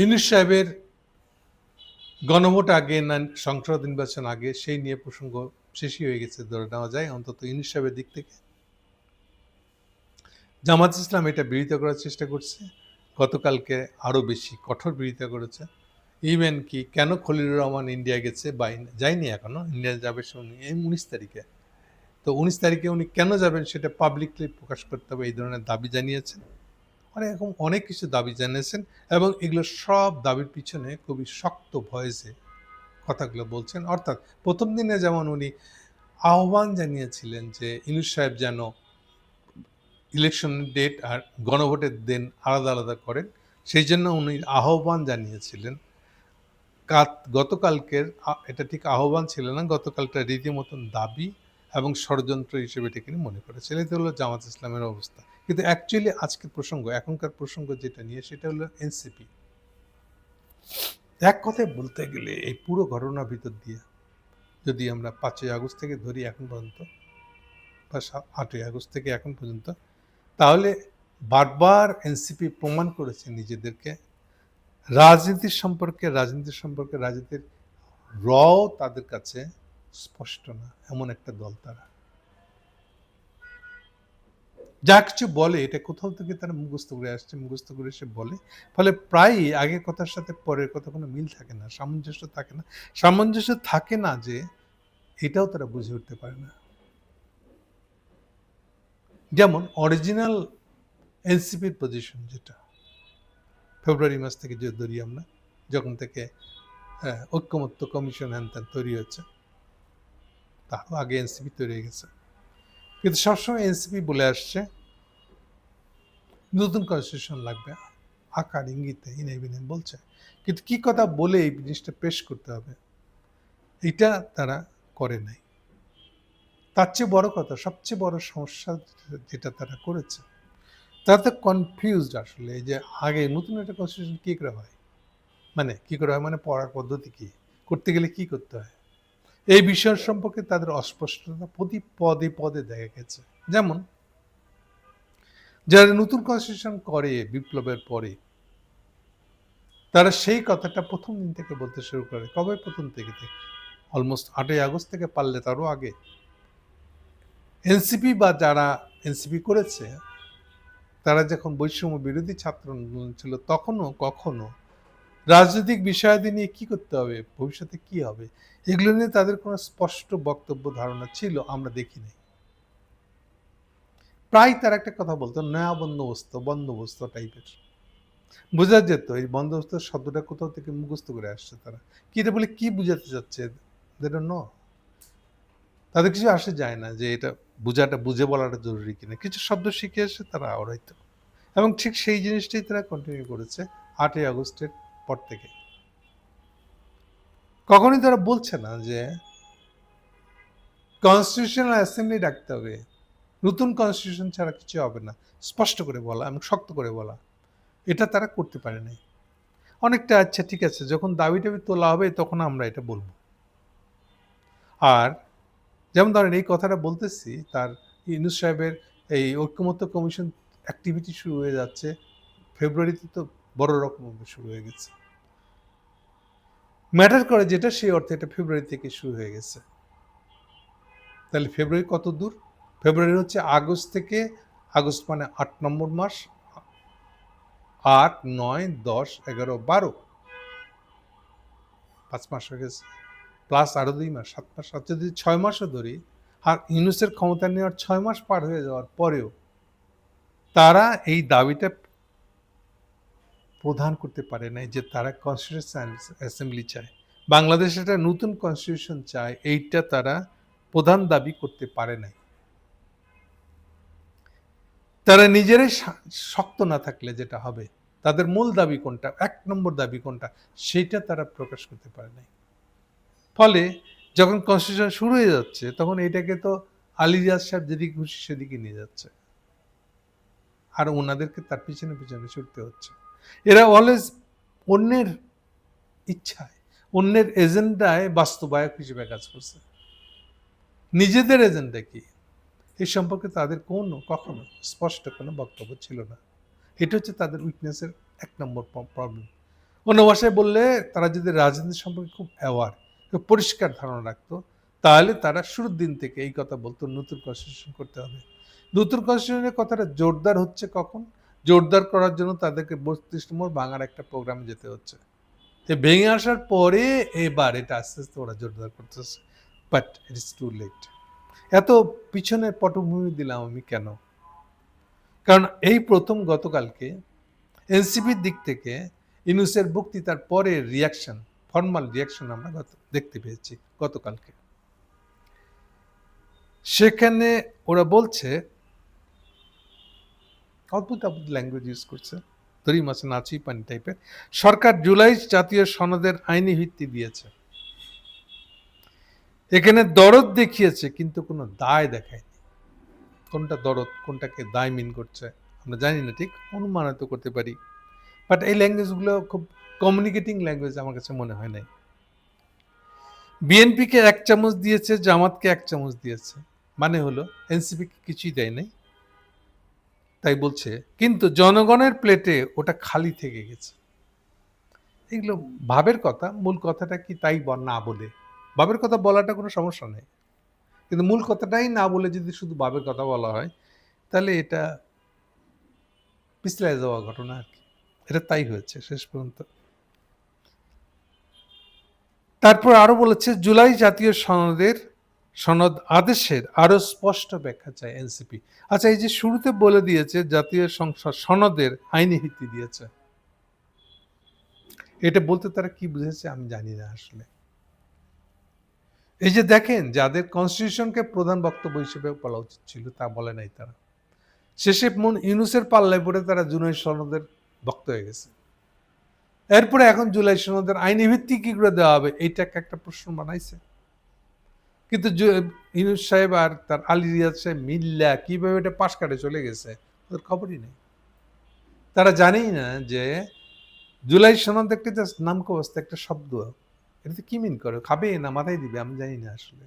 ইউনুস সাহেবের গণভোট আগে না, সংসদ নির্বাচন আগে সেই নিয়ে প্রসঙ্গ শেষই হয়ে গেছে ধরে নেওয়া যায়। অন্তত ইউনুস সাহেবের দিক থেকে। জামাত ইসলাম এটা বিরোধিতা করার চেষ্টা করছে। গতকালকে আরও বেশি কঠোর বিরোধিতা করেছে। ইভেন কি, কেন খলিলুর রহমান ইন্ডিয়া গেছে বা যায়নি এখনও ইন্ডিয়া যাবে শুনি এই উনিশ তারিখে। তো উনিশ তারিখে উনি কেন যাবেন সেটা পাবলিকলি প্রকাশ করতে হবে, এই ধরনের দাবি জানিয়েছেন। মানে এরকম অনেক কিছু দাবি জানিয়েছেন এবং এগুলো সব দাবির পিছনে খুবই শক্ত ভয়েসে কথাগুলো বলছেন। অর্থাৎ প্রথম দিনে যেমন উনি আহ্বান জানিয়েছিলেন যে ইনুস সাহেব যেন ইলেকশন ডেট আর গণভোটের দিন আলাদা আলাদা করেন, সেই জন্য উনি আহ্বান জানিয়েছিলেন। গতকালকের এটা ঠিক আহ্বান ছিল না, গতকালটা রীতিমতন দাবি এবং ষড়যন্ত্র হিসেবে এটাকে মনে করেছিলেন এটা হলো জামাত ইসলামের অবস্থা। কিন্তু অ্যাকচুয়ালি আজকের প্রসঙ্গ, এখনকার প্রসঙ্গ যেটা নিয়ে, সেটা হলো এনসিপি এক কথায় বলতে গেলে এই পুরো ঘটনার ভিতর দিয়ে যদি আমরা পাঁচই আগস্ট থেকে ধরি এখন পর্যন্ত বা আটই আগস্ট থেকে এখন পর্যন্ত, তাহলে বারবার এনসিপি প্রমাণ করেছে নিজেদেরকে। রাজনীতির সম্পর্কে রাজনীতির সম্পর্কে, রাজনীতির র তাদের কাছে স্পষ্ট না এমন একটা দল তারা। যা কিছু বলে এটা কোথাও থেকে তারা মুখস্থ করে আসছে মুখস্থ করে এসে বলে। ফলে প্রায়ই আগের কথার সাথে পরের কথা কোনো মিল থাকে না সামঞ্জস্য থাকে না। সামঞ্জস্য থাকে না যে এটাও তারা বুঝে উঠতে পারে না। যেমন অরিজিনাল এনসিপির পজিশন যেটা। ফেব্রুয়ারি মাস থেকে যে ধরি আমরা যখন থেকে হ্যাঁ, ঐক্যমত্য কমিশন হ্যান তৈরি হচ্ছে তারও আগে এনসিপি তৈরি হয়ে গেছে। কিন্তু সবসময় এনসিপি বলে আসছে, নতুন কনস্টিটিউশন লাগবে, আকার, ইঙ্গিতে ইনে বলছে। কিন্তু কি কথা বলে এই জিনিসটা পেশ করতে হবে এটা তারা করে নাই। তার চেয়ে বড় কথা, সবচেয়ে বড় সমস্যা যেটা তারা করেছে তারা তো কনফিউজড আসলে যে আগে নতুন একটা কনস্টিটিউশন কী করে হয়? মানে কী করে হয় মানে পড়ার পদ্ধতি কী? করতে গেলে কি করতে হয়? এই বিষয় সম্পর্কে তাদের অস্পষ্টতা প্রতি পদে পদে দেখা গেছে। যেমন, যারা নতুন কনস্টিটিউশন করে বিপ্লবের পরে, তারা সেই কথাটা প্রথম দিন থেকে বলতে শুরু করে। কবে? প্রথম থেকে অলমোস্ট আটই আগস্ট থেকে পারলে তারও আগে। এনসিপি বা যারা এনসিপি করেছে, তারা যখন বৈষম্য বিরোধী ছাত্র আন্দোলন ছিল, তখনও কখনো রাজনৈতিক বিষয়াদি নিয়ে কি করতে হবে? ভবিষ্যতে কি হবে? এগুলো নিয়ে তাদের কোনো স্পষ্ট বক্তব্য, ধারণা ছিল, আমরা দেখিনি। প্রায় তার একটা কথা বলতো, নয়া বন্দোবস্ত বন্দোবস্ত টাইপের বোঝা যেত, এই বন্দোবস্ত শব্দটা কোথাও থেকে মুখস্থ করে আসছে তারা। কি এটা বলে কি বুঝাতে চাচ্ছে? ন তাদের কিছু আসে যায় না যে এটা বোঝাটা, বুঝে বলাটা জরুরি কিনা। কিছু শব্দ শিখে এসে তারা আওড়াইতো এবং ঠিক সেই জিনিসটাই তারা কন্টিনিউ করেছে, আটই আগস্টের পর থেকে। কখনই তারা বলছে না যে কনস্টিটিউশনাল অ্যাসেম্বলি ডাকতে হবে। নতুন কনস্টিটিউশন ছাড়া কিছু হবে না। স্পষ্ট করে বলা এবং শক্ত করে বলা। এটা তারা করতে পারে নাই। অনেকটা আচ্ছা ঠিক আছে, যখন দাবি টাবি তোলা হবে তখন আমরা এটা বলব। আর যেমন ধরেন এই কথাটা বলতেছি, তার ইউনুস সাহেবের এই ঐক্যমত্য কমিশন অ্যাক্টিভিটি শুরু হয়ে যাচ্ছে। ফেব্রুয়ারিতে তো বড় রকম শুরু হয়ে গেছে। ম্যাটার করে যেটা, সেই অর্থে এটা ফেব্রুয়ারি থেকে শুরু হয়ে গেছে। তাহলে ফেব্রুয়ারি কত দূর? ফেব্রুয়ারি হচ্ছে আগস্ট থেকে আগস্ট মানে আট নম্বর মাস, আট, নয়, দশ, এগারো, বারো। পাঁচ মাস হয়ে গেছে। প্লাস আরও দুই মাস, সাত মাস আর যদি ছয় মাসও ধরি, আর ইউনুসের ক্ষমতা নেওয়ার ছয় মাস পার হয়ে যাওয়ার পরেও, তারা এই দাবিটা প্রদান করতে পারে নাই যে তারা কনস্টিটিউশন অ্যাসেম্বলি চায়। বাংলাদেশ একটা নতুন কনস্টিটিউশন চায়, এইটা তারা প্রধান দাবি করতে পারে নাই। তারা নিজেরাই শক্ত না থাকলে যেটা হবে, তাদের মূল দাবি কোনটা, এক নম্বর দাবি কোনটা সেটা তারা প্রকাশ করতে পারে নাই। ফলে যখন কনস্টিটিউশন শুরু হয়ে যাচ্ছে, তখন এটাকে তো আলিরাজ সাহেব যেদিকে খুশি সেদিকে নিয়ে যাচ্ছে। আর ওনাদেরকে তার পিছনে পিছনে ছুটতে হচ্ছে। এরা অলওয়েজ অন্যের ইচ্ছায়, অন্যের এজেন্ডায় বাস্তবায়ক হিসেবে কাজ করছে। নিজেদের এজেন্ডা কি? এই সম্পর্কে তাদের কোনো, কখনো স্পষ্ট কোনো বক্তব্য ছিল না। এটা হচ্ছে তাদের উইকনেসের এক নম্বর প্রবলেম অন্য ভাষায় বললে তারা যদি রাজনীতি সম্পর্কে খুব অ্যাওয়ার খুব পরিষ্কার ধারণা রাখতো, তাহলে তারা শুরুর দিন থেকে এই কথা বলতো, নতুন কনস্টিটিউশন করতে হবে। নতুন কনস্টিটিউশনের কথাটা জোরদার হচ্ছে কখন? জোরদার করার জন্য তাদেরকে বত্রিশ নম্বর ভাঙার একটা প্রোগ্রামে যেতে হচ্ছে। তো ভেঙে আসার পরে এবার এটা আস্তে আস্তে ওরা জোরদার করতেছে but it is too late এত পিছনের পটভূমি দিলাম আমি কেন? কারণ এই প্রথম গতকালকে এনসিপির দিক থেকে ইনুসের বক্তৃতার পরে রিয়াকশন ফর্মাল রিয়াকশন আমরা দেখতে পেয়েছি গতকালকে। সেখানে ওরা বলছে অদ্ভুত অদ্ভুত ল্যাঙ্গুয়েজ ইউজ করছে। দড়ি মাছে নাচি পানি টাইপের সরকার জুলাই জাতীয় সনদের আইনি ভিত্তি দিয়েছে। এখানে দরদ দেখিয়েছে, কিন্তু কোনো দায় দেখায়নি। কোনটা দরদ, কোনটাকে দায় মিন করছে, আমরা জানি না, ঠিক? অনুমান হয়তো করতে পারি। বাট এই ল্যাঙ্গুয়েজগুলো খুব কমিউনিকেটিং ল্যাঙ্গুয়েজ আমার কাছে মনে হয় নাই। বিএনপিকে এক চামচ দিয়েছে, জামাতকে এক চামচ দিয়েছে। মানে হলো এনসিপিকে কিছুই দেয় নাই। তাই বলছে, কিন্তু জনগণের প্লেটে ওটা খালি থেকে গেছে। এগুলো ভাবের কথা, মূল কথাটা কি তাই না বলে? ভাবের কথা বলাটা কোনো সমস্যা নেই। কিন্তু মূল কথাটাই না বলে যদি শুধু ভাবের কথা বলা হয়, তাহলে এটা পিছলে যাওয়া ঘটনা আর কি। এটা তাই হয়েছে শেষ পর্যন্ত। তারপর আরও বলেছে, জুলাই জাতীয় সনদের সনদ আদেশের আরও স্পষ্ট ব্যাখ্যা চায় এনসিপি। আচ্ছা এই যে শুরুতে বলে দিয়েছে জাতীয় সংসদ সনদের আইনি ভিত্তি দিয়েছে। এটা বলতে তারা কি বুঝেছে আমি জানি না আসলে। এই যে দেখেন, যাদের কনস্টিটিউশনকে প্রধান বক্তব্য হিসেবে বলা উচিত ছিল, তা বলে নাই তারা। শেষে মন ইউনুসের পাল্লায় পড়ে তারা জুলাই সনদের বক্ত হয়ে গেছে। এরপরে এখন জুলাই সনদের আইনি ভিত্তি কি করে দেওয়া হবে, এইটাকে একটা প্রশ্ন বানাইছে। কিন্তু ইউনুস সাহেব আর তার আলী রিয়াজ সাহেব মিল্লা কীভাবে এটা পাশ কাটে চলে গেছে, ওদের খবরই নেই। তারা জানেই না যে জুলাই সনদ একটা জাস্ট নামকবস্ত, একটা শব্দ। এটাতে কি মিন করে? খাবে না, মাথায় দিবে, আমি জানি না আসলে।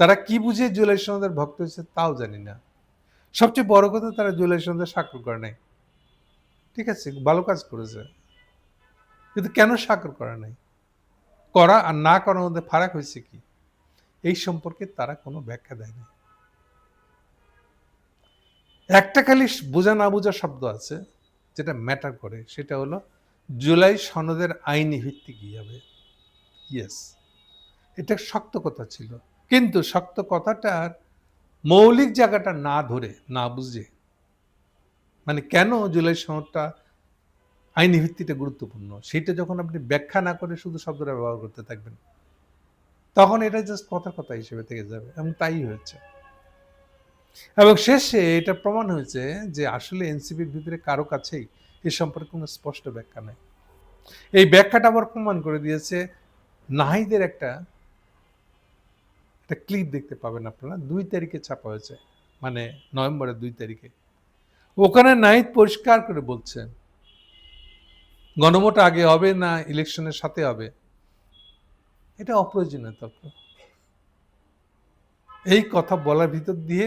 তারা কি বুঝে জুলাই সনদের ভক্ত হয়েছে তাও জানি না। সবচেয়ে বড় কথা তারা জুলাই সনদের স্বাক্ষর করে নাই। ঠিক আছে, ভালো কাজ করেছে। কিন্তু কেন স্বাক্ষর করা নাই? করা আর না করার মধ্যে ফারাক হয়েছে কি? এই সম্পর্কে তারা কোনো ব্যাখ্যা দেয় না একটা খালি বোঝা না বোঝা শব্দ আছে যেটা ম্যাটার করে, সেটা হলো জুলাই সনদের আইনি ভিত্তি কি হবে? ইয়েস এটা শক্ত কথা ছিল। কিন্তু শক্ত কথাটার মৌলিক জায়গাটা না ধরে, না বুঝে মানে কেন জুলাই সনদটা আইনি ভিত্তিটা গুরুত্বপূর্ণ? সেটা যখন আপনি ব্যাখ্যা না করে শুধু শব্দটা ব্যবহার করতে থাকবেন তখন এটা জাস্ট কথার কথা হিসেবে থেকে যাবে এবং তাই হয়েছে। এবং শেষে এটা প্রমাণ হয়েছে যে আসলে এনসিপির ভিতরে কারও কাছেই এ সম্পর্কে কোনো স্পষ্ট ব্যাখ্যা নেই। এই ব্যাখ্যাটা আবার প্রমাণ করে দিয়েছে নাহিদের একটা একটা ক্লিপ দেখতে পাবেন আপনারা। দুই তারিখে ছাপা হয়েছে মানে নভেম্বরের দুই তারিখে। ওখানে নাহিদ পরিষ্কার করে বলছেন, গণভোট আগে হবে না ইলেকশনের সাথে হবে। এটা অপ্রয়োজনীয় তর্ক এই কথা বলার ভিতর দিয়ে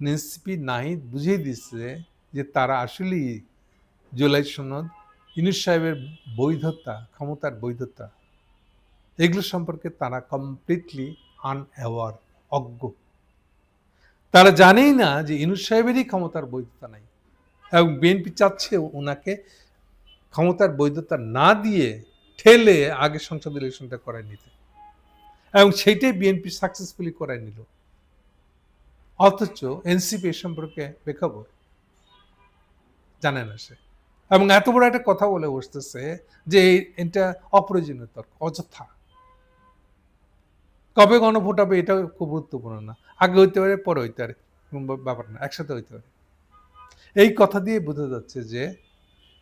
এনসিপি নাহিদ বুঝিয়ে দিচ্ছে যে তারা আসলেই জুলাই সনদ, ইনুস সাহেবের বৈধতা, ক্ষমতার বৈধতা, এগুলো সম্পর্কে তারা কমপ্লিটলি আনঅ্যাওয়ার অজ্ঞ। তারা জানেই না যে ইনুস সাহেবেরই ক্ষমতার বৈধতা নাই। এবং বিএনপি চাচ্ছে ওনাকে ক্ষমতার বৈধতা না দিয়ে ঠেলে আগে সংসদ ইলেকশনটা করায় নিতে। এবং সেইটাই বিএনপি সাকসেসফুলি করায় নিল। অথচ এনসিপি সম্পর্কে বেখবর। জানে না সে। এবং এত বড় একটা কথা বলে বসতেছে যে এটা অপ্রয়োজনীয় তর্ক অযথা। কবে গণভোট হবে এটাও খুব গুরুত্বপূর্ণ না। আগে হইতে পারে, পরে হইতে পারে। ব্যাপার না, একসাথে হইতে পারে। এই কথা দিয়ে বোঝা যাচ্ছে যে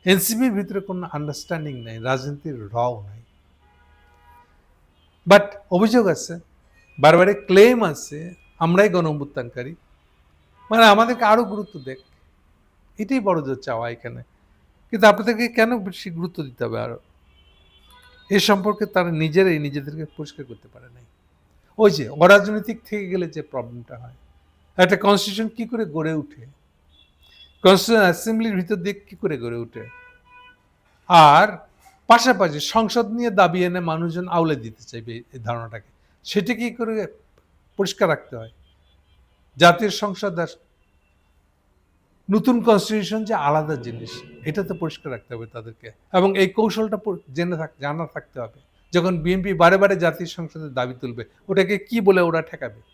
এনসিপির ভিতরে কোনো আন্ডারস্ট্যান্ডিং নাই, রাজনীতির রও নাই। বাট অভিযোগ আছে, বারবারে ক্লেম আছে, আমরাই গণঅভ্যুত্থানকারী। মানে আমাদেরকে আরও গুরুত্ব দেখ। এটাই বড় জোর চাওয়া এখানে। কিন্তু আপনাদেরকে কেন বেশি গুরুত্ব দিতে হবে আরও? এ সম্পর্কে তারা নিজেরাই নিজেদেরকে পরিষ্কার করতে পারে নাই। ওই যে অরাজনৈতিক থেকে গেলে যে প্রবলেমটা হয়, একটা কনস্টিটিউশন কি করে গড়ে উঠে? কনস্টিটিউশন অ্যাসেম্বলির ভিতর দিয়ে কি করে গড়ে উঠে আর পাশাপাশি সংসদ নিয়ে দাবি এনে মানুষজন আউলে দিতে চাইবে এই- ধারণাটাকে। সেটা কি করে পরিষ্কার রাখতে হয়? জাতীয় সংসদ নতুন কনস্টিটিউশন যে আলাদা জিনিস, এটা তো পরিষ্কার রাখতে হবে তাদেরকে। এবং এই কৌশলটা জেনে থাক, জানা থাকতে হবে। যখন বিএনপি বারে বারে জাতীয় সংসদের দাবি তুলবে, ওটাকে কি বলে ওরা ঠেকাবে?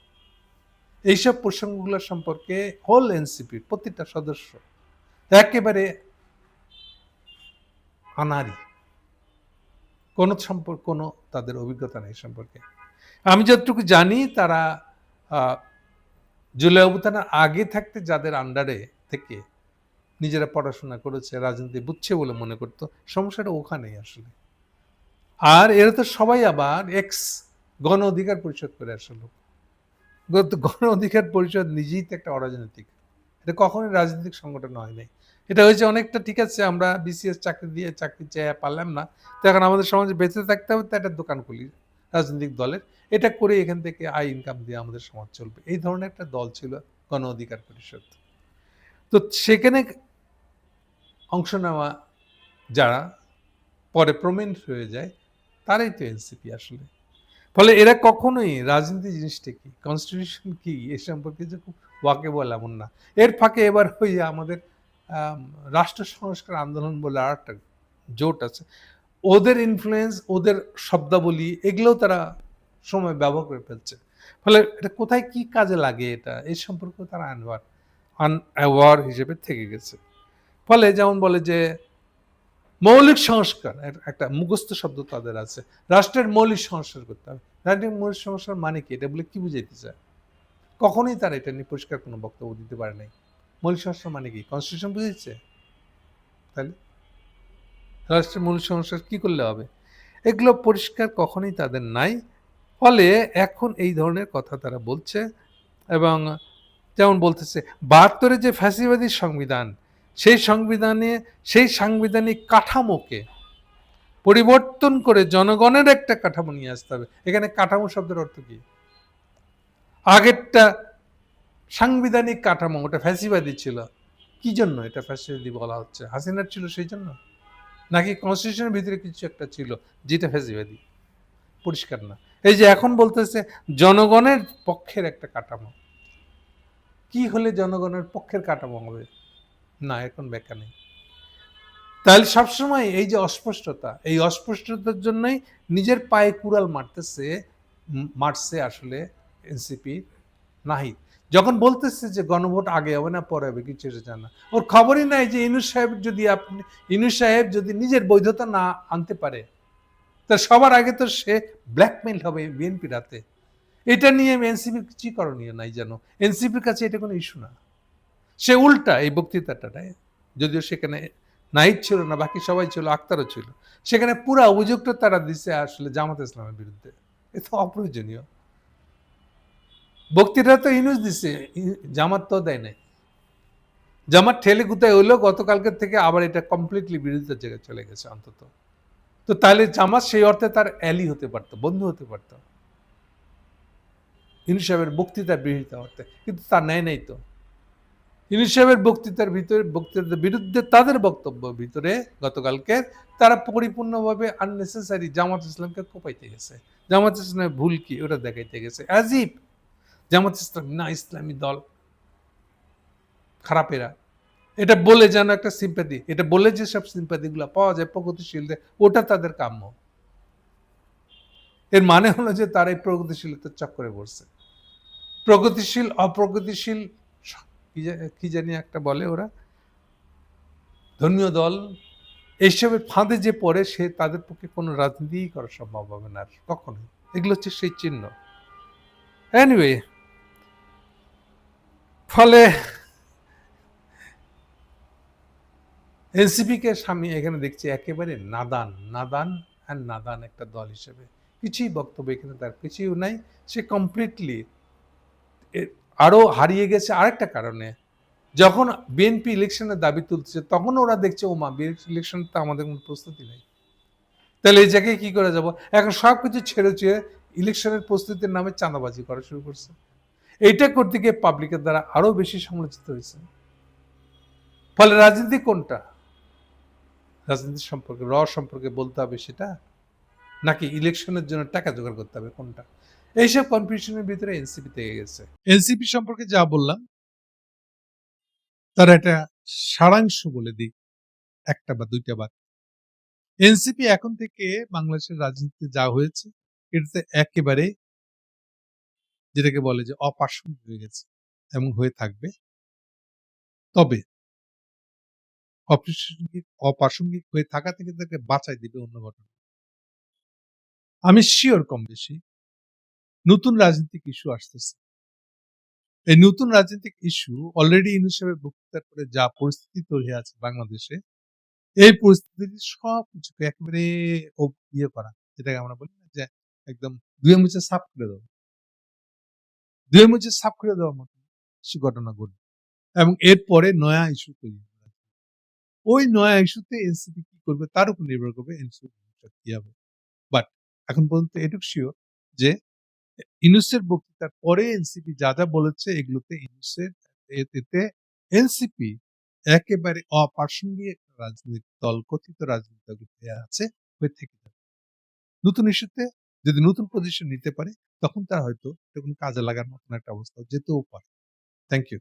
এইসব প্রসঙ্গগুলো সম্পর্কে হোল এনসিপি প্রতিটা সদস্য একেবারে আনারি কোনো সম্পর্ক, কোনো তাদের অভিজ্ঞতা নেই সম্পর্কে। আমি যতটুকু জানি তারা জুলাই অভ্যুত্থানের আগে থাকতে যাদের আন্ডারে থেকে নিজেরা পড়াশোনা করেছে, রাজনীতি বুঝছে বলে মনে করতো, সমস্যাটা ওখানেই আসলে। আর এরা তো সবাই আবার এক্স গণ অধিকার পরিষদ করে আসলো গত গণ অধিকার পরিষদ নিজেই তো একটা অরাজনৈতিক। এটা কখনোই রাজনৈতিক সংগঠন হয় নাই। এটা হয়েছে অনেকটা, ঠিক আছে, আমরা বিসিএস চাকরি দিয়ে চাকরি চেয়ে পারলাম না। তো এখন আমাদের সমাজে বেঁচে থাকতে হবে, তো একটা দোকান খুলি রাজনৈতিক দলের। এটা করে এখান থেকে আয় ইনকাম দিয়ে আমাদের সমাজ চলবে। এই ধরনের একটা দল ছিল গণ অধিকার পরিষদ। তো সেখানে অংশ নেওয়া যারা পরে প্রমিনেন্ট হয়ে যায়, তারাই তো এনসিপি আসলে। ফলে এরা কখনোই রাজনীতি জিনিসটা কি? কনস্টিটিউশন কি? এ সম্পর্কে যে খুব ওয়াকে বল এমন না। এর ফাঁকে এবার ওই আমাদের রাষ্ট্র সংস্কার আন্দোলন বলে আর একটা জোট আছে। ওদের ইনফ্লুয়েন্স ওদের শব্দাবলী, এগুলোও তারা সময় ব্যবহার করে ফেলছে। ফলে এটা কোথায় কি কাজে লাগে এটা? এই সম্পর্কে তারা আনওয়ার আনঅ্যাওয়ার হিসেবে থেকে গেছে। ফলে যেমন বলে যে মৌলিক সংস্কার একটা মুখস্থ শব্দ তাদের আছে। রাষ্ট্রের মৌলিক সংস্কার করতে হবে। রাষ্ট্রের মৌলিক সংস্কার মানে কি? এটা বলে কি বুঝাইতে চায়? কখনোই তারা এটা নিয়ে পরিষ্কার কোনো বক্তব্য দিতে পারে নাই। মৌলিক সংস্কার মানে কি? কনস্টিটিউশন বুঝেছে তাহলে? রাষ্ট্রের মৌলিক সংস্কার কি করলে হবে? এগুলো পরিষ্কার কখনোই তাদের নাই। ফলে এখন এই ধরনের কথা তারা বলছে এবং যেমন বলতেছে, বাহাত্তরে যে ফ্যাসিবাদী সংবিধান সেই সংবিধানে, সেই সাংবিধানিক কাঠামোকে পরিবর্তন করে জনগণের একটা কাঠামো নিয়ে আসতে হবে। এখানে কাঠামো শব্দের অর্থ কি? আগেরটা সাংবিধানিক কাঠামো, ওটা ফ্যাসিবাদী ছিল। কি জন্য এটা ফ্যাসিবাদী বলা হচ্ছে? হাসিনার ছিল সেই জন্য? নাকি কনস্টিটিউশনের ভিতরে কিছু একটা ছিল যেটা ফ্যাসিবাদী? পরিষ্কার না। এই যে এখন বলতেছে জনগণের পক্ষের একটা কাঠামো। কি হলে জনগণের পক্ষের কাঠামো হবে? না, এখন ব্যাখ্যা নেই। তাহলে সবসময় এই যে অস্পষ্টতা, এই অস্পষ্টতার জন্যই নিজের পায়ে কুড়াল মারতেছে মারছে আসলে এনসিপি নাহিদ। যখন বলতেছে যে গণভোট আগে হবে না, পরে হবে, কিছু জানা ওর খবরই নাই যে ইনুস সাহেব যদি আপনি, ইনুস সাহেব যদি নিজের বৈধতা না আনতে পারে, তা সবার আগে তো সে ব্ল্যাকমেইল হবে বিএনপির হাতে। এটা নিয়ে এনসিপির কিছুই করণীয় নাই যেন? এনসিপির কাছে এটা কোনো ইস্যু না। সে উল্টা এই বক্তৃতাটায় যদিও সেখানে নাহিদ ছিল না, বাকি সবাই ছিল, আক্তারও ছিল। সেখানে পুরো অভিযোগটা তারা দিচ্ছে আসলে জামাত ইসলামের বিরুদ্ধে। এ তো অপ্রয়োজনীয়। বক্তৃতা তো ইনুজ দিছে জামাত তো দেয় নাই। জামাত ঠেলে গুতায় হইল গতকালকের থেকে আবার এটা কমপ্লিটলি বিরোধিতার জায়গায় চলে গেছে অন্তত। তো তাহলে জামাত সেই অর্থে তার অ্যালি হতে পারতো, বন্ধু হতে পারতো। ইনু সাহেবের বক্তৃতার বিরোধিতা অর্থে। কিন্তু তা নেয় নাই তো। ইনু সাহেবের বক্তৃতার ভিতরে, বক্তৃতার বিরুদ্ধে তাদের বক্তব্য ভিতরে গতকালকে তারা পরিপূর্ণভাবে আননেসেসারি জামাত ইসলামকে কোপাইতে গেছে। জামাত ইসলামের ভুল কি ওটা দেখাইতে গেছে। অ্যাজিব জামাত ইসলাম না ইসলামী দল। খারাপেরা। এটা বলে যেন একটা সিম্পাথি এটা বলে যে সব সিম্পাথিগুলো পাওয়া যায় প্রগতিশীলদের, ওটা তাদের কাম্য। এর মানে হলো যে তারা এই প্রগতিশীলতার চক্করে পড়ছে। প্রগতিশীল, অপ্রগতিশীল কি জানি একটা বলে ওরা। ধর্মীয় দল এইসবের ফাঁদে যে পড়ে, সে তাদের পক্ষে কোনো রাজনীতিই করা সম্ভব হবে না আর কখনোই। এগুলো হচ্ছে সেই চিহ্ন। এনিওয়ে ফলে এনসিপিকে স্বামী এখানে দেখছি একেবারে নাদান নাদান অ্যান্ড নাদান একটা দল হিসেবে। কিছুই বক্তব্য এখানে তার কিছুই নাই। সে কমপ্লিটলি আরও হারিয়ে গেছে আরেকটা কারণে। যখন বিএনপি ইলেকশনের দাবি তুলছে, তখন ওরা দেখছে ও মা ইলেকশন তো আমাদের কোনো প্রস্তুতি নেই। তাহলে এই জায়গায় কী করে যাব? এখন সব কিছু ছেড়ে ছুঁয়ে ইলেকশনের প্রস্তুতির নামে চাঁদাবাজি করা শুরু করছে। এইটা করতে গিয়ে পাবলিকের দ্বারা আরও বেশি সমালোচিত হয়েছে। ফলে রাজনীতি কোনটা? রাজনীতি সম্পর্কে, র সম্পর্কে বলতে হবে সেটা? নাকি ইলেকশনের জন্য টাকা জোগাড় করতে হবে কোনটা? এইসব কনফিউশনের ভিতরে এনসিপি থেকে গেছে। এনসিপি সম্পর্কে যা বললাম, তার একটা সারাংশ বলে দিই, একটা বা দুইটা বাদ এনসিপি এখন থেকে বাংলাদেশের রাজনীতিতে যা হয়েছে, এটাতে একেবারে যেটাকে বলে যে অপ্রাসঙ্গিক হয়ে গেছে এবং হয়ে থাকবে। তবে অপ্রাসঙ্গিক অপ্রাসঙ্গিক হয়ে থাকা থেকে তাকে বাঁচাই দিবে অন্য ঘটনা। আমি শিওর কম বেশি নতুন রাজনৈতিক ইস্যু আসতেছে। এই নতুন রাজনৈতিক ইস্যু অলরেডি হিসেবে বক্তৃতার পরে যা পরিস্থিতি তৈরি আছে বাংলাদেশে, এই পরিস্থিতি সব কিছুকে একেবারে ইয়ে করা, যেটাকে আমরা বলি যে একদম দুয়ে মুছে সাফ করে দেওয়া। দুয়ে মুছে সাফ করে দেওয়ার মতো কিছু ঘটনা ঘটবে এবং এরপরে নয়া ইস্যু তৈরি ওই নয়া ইস্যুতে এনসিপি কি করবে তার উপর নির্ভর করবে এনসিপি কি হবে। বাট এখন পর্যন্ত এটুকু শিওর যে ইনুসের বক্তৃতার পরে এনসিপি যা যা বলেছে এগুলোতে ইনুসের এতে এনসিপি একেবারে অপ্রাসঙ্গিক রাজনৈতিক দল, কথিত রাজনৈতিক দল হয়ে আছে, হয়ে থেকে যাবে। নতুন ইস্যুতে যদি নতুন পজিশন নিতে পারে, তখন তার হয়তো এটা কোনো কাজে লাগার মতন একটা অবস্থা যেতেও পারে। Thank you